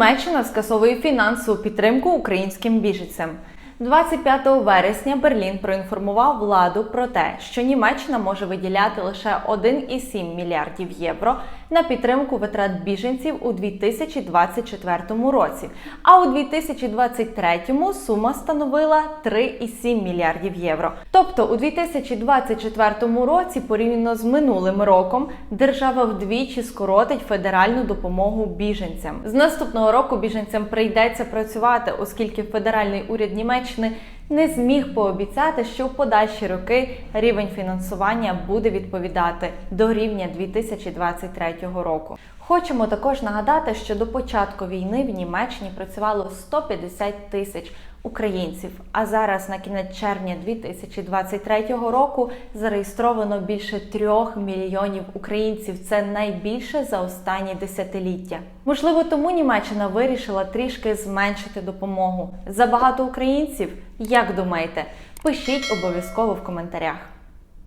Німеччина скасовує фінансову підтримку українським біженцям. 25 вересня Берлін проінформував владу про те, що Німеччина може виділяти лише 1,7 мільярдів євро на підтримку витрат біженців у 2024 році. А у 2023 сума становила 3,7 мільярдів євро. Тобто у 2024 році, порівняно з минулим роком, держава вдвічі скоротить федеральну допомогу біженцям. З наступного року біженцям прийдеться працювати, оскільки федеральний уряд Німеччини nośny не зміг пообіцяти, що в подальші роки рівень фінансування буде відповідати до рівня 2023 року. Хочемо також нагадати, що до початку війни в Німеччині працювало 150 тисяч українців. А зараз на кінець червня 2023 року зареєстровано більше трьох мільйонів українців. Це найбільше за останні десятиліття. Можливо, тому Німеччина вирішила трішки зменшити допомогу. Забагато українців, як думаєте? Пишіть обов'язково в коментарях.